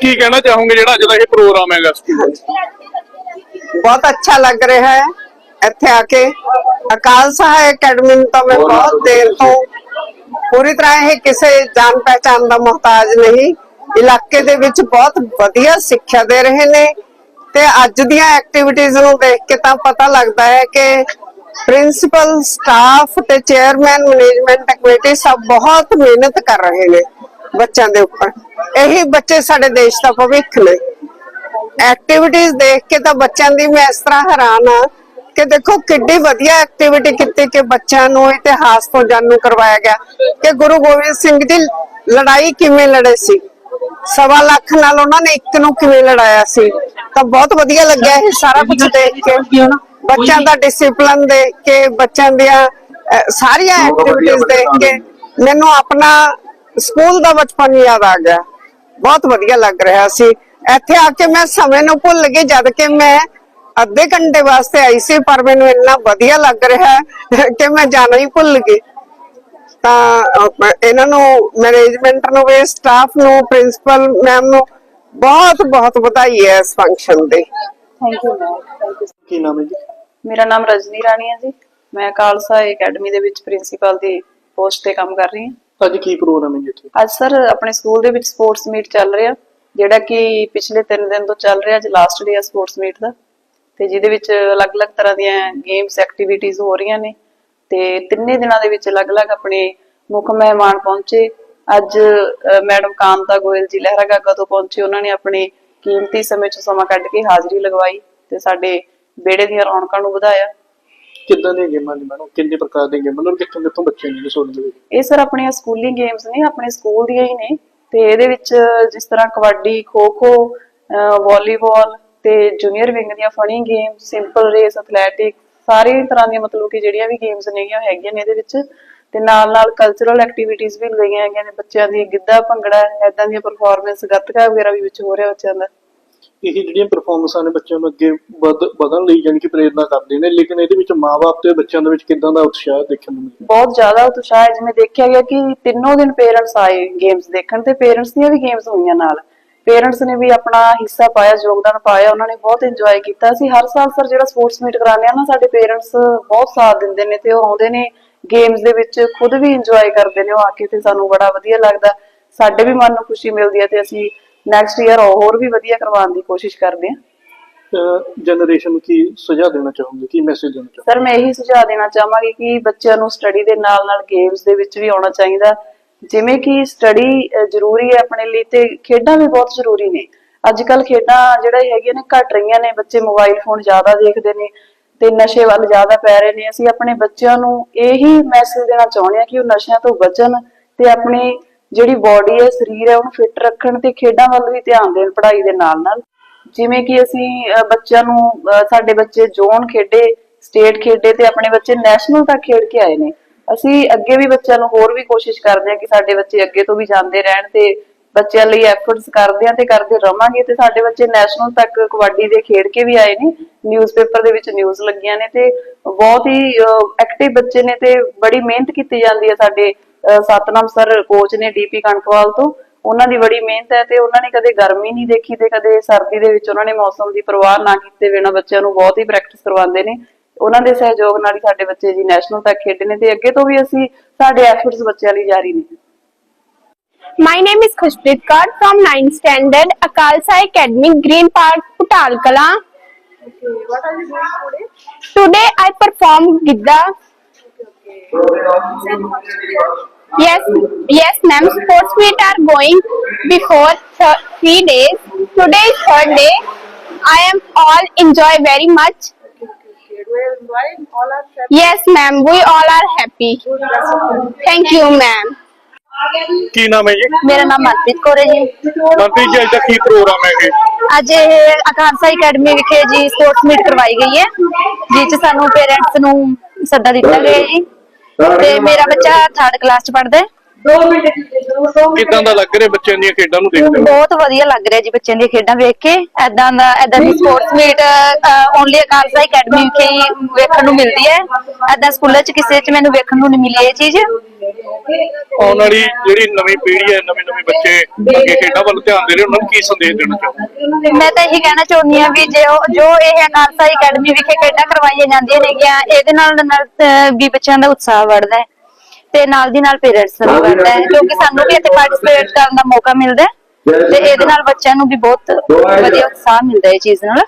ਕੀ ਕਹਿਣਾ ਚਾਹੋਗੇ ਜਿਹੜਾ ਅੱਜ ਦਾ ਇਹ ਪ੍ਰੋਗਰਾਮ ਹੈਗਾ? ਸਕੂਲ ਬਹੁਤ ਅੱਛਾ ਲੱਗ ਰਿਹਾ ਹੈ ਇੱਥੇ ਆ ਕੇ। ਅਕਾਲ ਸਹਾਇ ਅਕੈਡਮੀ ਨੂੰ ਤਾਂ ਮੈਂ ਬਹੁਤ ਦੇਰ ਤੋਂ ਪੂਰੀ ਤਰ੍ਹਾਂ ਇਹ ਕਿਸੇ ਜਾਣ ਪਹਿਚਾਨ ਦਾ ਮੁਹਤਾਜ ਨਹੀਂ। ਇਲਾਕੇ ਦੇ ਵਿੱਚ ਬਹੁਤ ਵਧੀਆ ਸਿੱਖਿਆ ਦੇ ਰਹੇ ਨੇ ਤੇ ਅੱਜ ਦੀਆਂ ਐਕਟੀਵਿਟੀਜ਼ ਨੂੰ ਦੇਖ ਕੇ ਤਾਂ ਪਤਾ ਲੱਗਦਾ ਹੈ ਕਿ ਪ੍ਰਿੰਸੀਪਲ ਸਟਾਫ ਤੇ ਚੇਅਰਮੈਨ ਮੈਨੇਜਮੈਂਟ ਕਮੇਟੀ ਸਭ ਬਹੁਤ ਮਿਹਨਤ ਕਰ ਰਹੇ ਨੇ। ਬੱਚਿਆਂ ਦੇ ਉੱਪਰ। ਇਹੀ ਬੱਚੇ ਸਾਡੇ ਦੇਸ਼ ਦਾ ਭਵਿੱਖ ਨੇ। ਐਕਟੀਵਿਟੀਜ਼ ਦੇਖ ਕੇ ਤਾਂ ਬੱਚਿਆਂ ਦੀ ਮੈਂ ਇਸ ਤਰ੍ਹਾਂ ਹੈਰਾਨ ਆ ਕਿ ਦੇਖੋ ਕਿੱਡੀ ਵਧੀਆ ਐਕਟੀਵਿਟੀ ਕੀਤੀ ਕਿ ਬੱਚਿਆਂ ਨੂੰ ਇਤਿਹਾਸ ਤੋਂ ਜਾਣੂ ਕਰਵਾਇਆ ਗਿਆ ਕਿ ਗੁਰੂ ਗੋਬਿੰਦ ਸਿੰਘ ਜੀ ਲੜਾਈ ਕਿਵੇਂ ਲੜੇ ਸੀ। ਸਵਾ ਲੱਖ ਨਾਲ ਉਹਨਾਂ ਨੇ ਇੱਕ ਨੂੰ ਕਿਵੇਂ ਲੜਾਇਆ ਸੀ। ਤਾਂ ਬਹੁਤ ਵਧੀਆ ਲੱਗਿਆ ਇਹ ਸਾਰਾ ਕੁਝ ਦੇਖ ਕੇ। ਬੱਚਿਆਂ ਦਾ ਡਿਸਪਲਿਨ ਦੇਖ ਕੇ, ਬੱਚਿਆਂ ਦੀਆਂ ਸਾਰੀਆਂ ਐਕਟੀਵਿਟੀਜ਼ ਦੇਖ ਕੇ। ਮੈਨੂੰ ਆਪਣਾ ਸਕੂਲ ਦਾ ਬਚਪਨ ਯਾਦ ਆ ਗਿਆ। ਬਹੁਤ ਵਧੀਆ ਲੱਗ ਰਿਹਾ ਸੀ। ਇੱਥੇ ਆ ਕੇ ਮੈਂ ਸਮੇਂ ਨੂੰ ਭੁੱਲ ਗਈ ਜਦ ਕਿ ਮੈਂ ਅੱਧੇ ਘੰਟੇ ਵਾਸਤੇ ਆਈ ਸੀ ਪਰ ਮੈਨੂੰ ਇੰਨਾ ਵਧੀਆ ਲੱਗ ਰਿਹਾ ਹੈ ਕਿ ਮੈਂ ਜਾਣਾ ਹੀ ਭੁੱਲ ਗਈ। ਤਾਂ ਇਹਨਾਂ ਨੂੰ ਮੈਨੇਜਮੈਂਟ ਨੂੰ ਵੀ ਸਟਾਫ ਨੂੰ ਪ੍ਰਿੰਸੀਪਲ ਮੈਮ ਨੂੰ ਬਹੁਤ ਬਹੁਤ ਵਧਾਈ ਹੈ ਇਸ function the. Thank you ma'am thank you ਕੀ ਨਾਮ ਹੈ ਜੀ? ਮੇਰਾ ਨਾਮ ਰਜਨੀ ਰਾਣੀ ਹੈ ਜੀ। ਮੈਂ ਖਾਲਸਾ ਅਕੈਡਮੀ ਦੇ ਵਿੱਚ ਪ੍ਰਿੰਸੀਪਲ ਦੀ ਪੋਸਟ ਤੇ ਕੰਮ ਕਰ ਰਹੀ ਹਾਂ। ਅੱਜ ਕੀ ਪ੍ਰੋਗਰਾਮ ਹੈ ਜੀ ਇੱਥੇ? ਅੱਜ ਸਰ ਆਪਣੇ ਸਕੂਲ ਦੇ ਵਿੱਚ ਸਪੋਰਟਸ ਮੀਟ ਚੱਲ ਰਿਹਾ। ਜਿਹੜਾ ਕਿ ਪਿਛਲੇ 3 ਦਿਨ ਤੋਂ ਚੱਲ ਰਿਹਾ, ਅੱਜ ਲਾਸਟ ਡੇ ਹੈ ਸਪੋਰਟਸ ਮੀਟ ਦਾ। ਤੇ ਜਿਹਦੇ ਵਿੱਚ ਅਲੱਗ-ਅਲੱਗ ਤਰ੍ਹਾਂ ਦੀਆਂ ਗੇਮਸ ਐਕਟੀਵਿਟੀਜ਼ ਹੋ ਰਹੀਆਂ ਨੇ। ਤੇ ਤਿੰਨੇ ਦਿਨਾਂ ਦੇ ਵਿੱਚ ਅਲੱਗ-ਅਲੱਗ ਆਪਣੇ ਮੁੱਖ ਮਹਿਮਾਨ ਪਹੁੰਚੇ। ਅੱਜ ਮੈਡਮ ਕਾਂਤਾ ਗੋਇਲ ਜੀ ਲਹਿਰਾਗਾਗਾ ਤੋਂ ਪਹੁੰਚੇ। ਉਹਨਾਂ ਨੇ ਆਪਣੇ ਕੀਮਤੀ ਸਮੇਂ ਚ ਸਮਾਂ ਕੱਢ ਕੇ ਹਾਜ਼ਰੀ ਲਗਵਾਈ ਤੇ ਸਾਡੇ ਵਿਹੜੇ ਦੀਆਂ ਰੌਣਕਾਂ ਨੂੰ ਵਧਾਇਆ। ਕਿੱਦਾਂ ਦੀਆਂ ਗੇਮਾਂ ਨੇ ਮੈਡਮ? ਕਿੰਨੇ ਪ੍ਰਕਾਰ ਦੀਆਂ ਗੇਮਾਂ? ਨੇ ਔਰ ਕਿੱਥੋਂ ਕਿੱਥੋਂ ਬੱਚੇ ਨੇ ਸੋਨ ਦੇ ਵਿੱਚ? ਇਹ ਸਰ ਆਪਣੀਆਂ ਸਕੂਲੀ ਗੇਮਸ ਨੇ, ਆਪਣੇ ਸਕੂਲ ਦੀਆਂ ਹੀ ਨੇ। ਤੇ ਇਹਦੇ ਵਿੱਚ ਜਿਸ ਤਰ੍ਹਾਂ ਕਬੱਡੀ ਖੋ-ਖੋ ਵਾਲੀਬਾਲ ਤੇ ਜੂਨੀਅਰ ਵਿੰਗ ਦੀਆਂ funny game simple race athletic ਸਾਰੀ ਤਰ੍ਹਾਂ ਦੀਆਂ ਮਤਲਬ ਕਿ ਜਿਹੜੀਆਂ ਵੀ ਗੇਮਸ ਨੇਗੀਆਂ ਹੈਗੀਆਂ ਨੇ ਇਹਦੇ ਵਿੱਚ। ਤੇ ਨਾਲ ਨਾਲ ਕਲਚਰਲ ਐਕਟੀਵਿਟੀਜ਼ ਵੀ ਲਗਾਈਆਂ ਹੈਗੀਆਂ ਨੇ ਬੱਚਿਆਂ ਦੀ ਗਿੱਧਾ ਭੰਗੜਾ ਐਦਾਂ ਦੀਆਂ ਪਰਫਾਰਮੈਂਸ ਗੱਤਕਾ ਵਗੈਰਾ ਵੀ ਵਿੱਚ ਹੋ ਰਿਹਾ ਬੱਚਿਆਂ ਦਾ। ਇਹ ਜਿਹੜੀਆਂ ਪਰਫਾਰਮੈਂਸਾਂ ਨੇ ਬੱਚਿਆਂ ਨੂੰ ਅੱਗੇ ਵਧ, ਵਧਣ ਲਈ ਜਾਣੀ ਕਿ ਪ੍ਰੇਰਨਾ ਕਰਦੇ ਨੇ, ਲੇਕਿਨ ਇਹਦੇ ਵਿੱਚ ਮਾਪੇ ਤੇ ਬੱਚਿਆਂ ਦੇ ਵਿੱਚ ਕਿੱਦਾਂ ਦਾ ਉਤਸ਼ਾਹ ਦੇਖਣ ਨੂੰ ਮਿਲਦਾ ਬਹੁਤ ਜ਼ਿਆਦਾ ਉਤਸ਼ਾਹ ਹੈ, ਜਿਵੇਂ ਦੇਖਿਆ ਗਿਆ ਕਿ ਤਿੰਨੋਂ ਦਿਨ ਪੇਰੈਂਟਸ ਆਏ ਗੇਮਸ ਦੇਖਣ ਤੇ ਪੇਰੈਂਟਸ ਦੀਆਂ ਵੀ ਗੇਮਸ ਹੋਈਆਂ ਨਾਲ। ਪੇਰੈਂਟਸ ਨੇ ਵੀ ਆਪਣਾ ਹਿੱਸਾ ਪਾਇਆ, ਯੋਗਦਾਨ ਪਾਇਆ, ਉਹਨਾਂ ਨੇ ਬਹੁਤ ਇੰਜੋਏ ਕੀਤਾ। ਸੀ ਹਰ ਸਾਲ ਸਰ ਜਿਹੜਾ ਸਪੋਰਟਸ ਮੀਟ ਕਰਾਉਂਦੇ ਆ ਨਾ, ਸਾਡੇ ਪੇਰੈਂਟਸ ਬਹੁਤ ਸਾਥ ਦਿੰਦੇ ਨੇ ਤੇ ਉਹ ਆਉਂਦੇ ਨੇ ਗੇਮਸ ਦੇ ਵਿੱਚ, ਖੁਦ ਵੀ ਇੰਜੋਏ ਕਰਦੇ ਨੇ, ਉਹ ਆ ਕੇ ਤੇ ਸਾਨੂੰ ਬੜਾ ਵਧੀਆ ਲੱਗਦਾ। ਸਾਡੇ ਵੀ ਮਨ ਨੂੰ ਖੁਸ਼ੀ ਮਿਲਦੀ ਹੈ ਤੇ ਅਸੀਂ ਨੈਕਸਟ ਈਅਰ ਹੋਰ ਵੀ ਵਧੀਆ ਕਰਵਾਉਣ ਦੀ ਕੋਸ਼ਿਸ਼ ਕਰਦੇ ਹਾਂ। ਜਨਰੇਸ਼ਨ ਨੂੰ ਕੀ ਸੁਝਾਅ ਦੇਣਾ ਚਾਹੋਗੇ? ਕੀ ਮੈਸੇਜ ਦੇਣਾ ਚਾਹੋਗੇ? ਸਰ ਮੈਂ ਇਹੀ ਸੁਝਾਅ ਦੇਣਾ ਚਾਹਾਂਗੀ ਕਿ ਬੱਚਿਆਂ ਨੂੰ ਸਟੱਡੀ ਦੇ ਨਾਲ ਨਾਲ ਗੇਮਸ ਦੇ ਵਿੱਚ ਵੀ ਆਉਣਾ ਚਾਹੀਦਾ। ਜਿਵੇਂ ਕਿ ਸਟੱਡੀ ਜ਼ਰੂਰੀ ਹੈ ਆਪਣੇ ਲਈ ਤੇ ਖੇਡਾਂ ਵੀ ਬਹੁਤ ਜ਼ਰੂਰੀ ਨੇ। ਅੱਜ ਕੱਲ ਖੇਡਾਂ ਜਿਹੜਾ ਹੈਗੀਆਂ ਨੇ ਘਟ ਰਹੀਆਂ ਨੇ। ਬੱਚੇ ਮੋਬਾਈਲ ਫੋਨ ਜ਼ਿਆਦਾ ਦੇਖਦੇ ਨੇ ਤੇ ਨਸ਼ੇ ਵੱਲ ਜ਼ਿਆਦਾ ਪੈ ਰਹੇ ਨੇ। ਅਸੀਂ ਆਪਣੇ ਬੱਚਿਆਂ ਨੂੰ ਇਹੀ ਮੈਸੇਜ ਦੇਣਾ ਚਾਹੁੰਦੇ ਹਾਂ ਕਿ ਉਹ ਨਸ਼ਿਆਂ ਤੋਂ ਬਚਣ ਤੇ ਆਪਣੀ ਜਿਹੜੀ ਬਾਡੀ ਹੈ, ਸਰੀਰ ਹੈ, ਉਹਨੂੰ ਫਿੱਟ ਰੱਖਣ ਤੇ ਖੇਡਾਂ ਵੱਲ ਵੀ ਧਿਆਨ ਦੇਣ, ਪੜ੍ਹਾਈ ਦੇ ਨਾਲ ਨਾਲ। ਜਿਵੇਂ ਕਿ ਅਸੀਂ ਬੱਚਿਆਂ ਨੂੰ ਸਾਡੇ ਬੱਚੇ ਜ਼ੋਨ ਖੇਡੇ ਸਟੇਟ ਖੇਡੇ ਤੇ ਆਪਣੇ ਬੱਚੇ ਨੈਸ਼ਨਲ ਤੱਕ ਖੇਡ ਕੇ ਆਏ ਨੇ। ਅਸੀਂ ਅੱਗੇ ਵੀ ਬੱਚਿਆਂ ਨੂੰ ਹੋਰ ਵੀ ਕੋਸ਼ਿਸ਼ ਕਰਦੇ ਹਾਂ ਕਿ ਸਾਡੇ ਬੱਚੇ ਅੱਗੇ ਤੋਂ ਵੀ ਜਾਂਦੇ ਰਹਿਣ ਤੇ ਬੱਚਿਆਂ ਲਈ ਐਫਰਟਸ ਕਰਦੇ ਹਾਂ ਤੇ ਕਰਦੇ ਰਵਾਂਗੇ ਤੇ ਸਾਡੇ ਬੱਚੇ ਨੈਸ਼ਨਲ ਤੱਕ ਕਬੱਡੀ ਦੇ ਖੇਡ ਕੇ ਵੀ ਆਏ ਨੇ। ਨਿਊਜ਼ਪੇਪਰ ਦੇ ਵਿੱਚ ਨਿਊਜ਼ ਲੱਗੀਆਂ ਨੇ ਤੇ ਬਹੁਤ ਹੀ ਐਕਟਿਵ ਬੱਚੇ ਨੇ ਤੇ ਬੜੀ ਮਿਹਨਤ ਕੀਤੀ ਜਾਂਦੀ ਹੈ ਸਾਡੇ ਸਤਨਾਮ ਸਰ ਕੋਚ ਨੇ ਡੀਪੀ ਕਣਕਵਾਲ ਤੋਂ ਉਹਨਾਂ ਦੀ ਬੜੀ ਮਿਹਨਤ ਹੈ ਤੇ ਉਹਨਾਂ ਨੇ ਕਦੇ ਗਰਮੀ ਨਹੀਂ ਦੇਖੀ ਤੇ ਕਦੇ ਸਰਦੀ ਦੇ ਵਿੱਚ ਉਹਨਾਂ ਨੇ ਮੌਸਮ ਦੀ ਪਰਵਾਹ ਨਾ ਕੀਤੇ ਬਿਨਾਂ ਬੱਚਿਆਂ ਨੂੰ ਬਹੁਤ ਹੀ ਪ੍ਰੈਕਟਿਸ ਕਰਵਾਉਂਦੇ ਨੇ ਉਹਨਾਂ ਦੇ ਸਹਿਯੋਗ ਨਾਲ ਹੀ ਸਾਡੇ ਬੱਚੇ ਜੀ ਨੈਸ਼ਨਲ ਤੱਕ ਖੇਡੇ ਨੇ ਤੇ ਅੱਗੇ ਤੋਂ ਵੀ ਅਸੀਂ ਸਾਡੇ ਐਫਰਟਸ ਬੱਚਿਆਂ ਲਈ ਜਾਰੀ ਨੇ My name is Khushpreet Kaur from 9th standard Akalsa Academy, Green Park, Putal Kala. Today I perform Gidda. Yes, yes, ma'am. Sports meet are going before th- three days. Today is third day. I am all enjoy very much. Yes, ma'am. We all are happy. Thank you, ma'am. ਕੀ ਨਾਮ ਹੈ ਜੀ ਮੇਰਾ ਨਾਮ ਮਨਪ੍ਰੀਤ ਕੌਰ ਹੈ ਜੀ ਮਨਪ੍ਰੀਤ ਜੀ ਅੱਜ ਦਾ ਕੀ programme ਹੈ ਇਹ ਅੱਜ ਇਹ ਅਕਾਂਸਾ ਅਕੈਡਮੀ ਵਿਖੇ ਜੀ ਸਪੋਰਟਸ ਮੀਟ ਕਰਵਾਈ ਗਈ ਹੈ ਜਿਸ 'ਚ ਸਾਨੂੰ ਪੇਰੈਂਟਸ ਨੂੰ ਸੱਦਾ ਦਿੱਤਾ ਗਿਆ ਜੀ ਤੇ ਮੇਰਾ ਬੱਚਾ ਥਰਡ ਕਲਾਸ 'ਚ ਪੜ੍ਹਦਾ ਹੈ। ਕਿੱਦਾਂ ਦਾ ਲੱਗ ਰਿਹਾ ਬੱਚਿਆਂ ਦੀਆਂ ਖੇਡਾਂ ਨੂੰ ਦੇਖਦੇ ਹੋ ਬਹੁਤ ਵਧੀਆ ਲੱਗ ਰਿਹਾ ਜੀ ਬੱਚਿਆਂ ਦੀਆਂ ਖੇਡਾਂ ਵੇਖ ਕੇ। ਐਦਾਂ ਦਾ ਐਦਾਂ ਦੀ sports meet only Akalsa academy ਵਿਖੇ ਹੀ ਵੇਖਣ ਨੂੰ ਮਿਲਦੀ ਹੈ। ਐਦਾਂ ਸਕੂਲਾਂ 'ਚ ਕਿਸੇ 'ਚ ਮੈਨੂੰ ਵੇਖਣ ਨੂੰ ਨਹੀਂ ਮਿਲੀ ਇਹ ਚੀਜ਼। ਆਉਣ ਵਾਲੀ ਜਿਹੜੀ ਨਵੀਂ ਪੀੜ੍ਹੀ ਹੈ ਨਵੇਂ ਨਵੇਂ ਬੱਚੇ ਅੱਗੇ ਖੇਡਾਂ ਵੱਲ ਧਿਆਨ ਦੇ ਰਹੇ ਉਹਨਾਂ ਨੂੰ ਕੀ ਸੰਦੇਸ਼ ਦੇਣਾ ਚਾਹੋਗੇ? ਮੈਂ ਤਾਂ ਇਹੀ ਕਹਿਣਾ ਚਾਹੁੰਦੀ ਹਾਂ ਵੀ ਜੋ ਜੋ ਇਹ ਅਕਾਲਸਾ ਅਕੈਡਮੀ ਵਿਖੇ ਖੇਡਾਂ ਕਰਵਾਈਆਂ ਜਾਂਦੀਆਂ ਨੇਗੀਆਂ ਇਹਦੇ ਨਾਲ ਵੀ ਬੱਚਿਆਂ ਦਾ ਉਤਸ਼ਾਹ ਵਧਦਾ ਹੈ। ਤੇ ਨਾਲ ਦੀ ਨਾਲ ਪੇਰੈਂਟਸ ਦਾ ਵੀ ਵਧਦਾ ਹੈ ਕਿਉਂਕਿ ਸਾਨੂੰ ਵੀ ਇੱਥੇ ਪਾਰਟਿਸਿਪੇਟ ਕਰਨ ਦਾ ਮੌਕਾ ਮਿਲਦਾ ਹੈ ਤੇ ਇਹਦੇ ਨਾਲ ਬੱਚਿਆਂ ਨੂੰ ਵੀ ਬਹੁਤ ਵਧੀਆ ਉਤਸ਼ਾਹ ਮਿਲਦਾ ਹੈ ਇਹ ਚੀਜ਼ ਨਾਲ।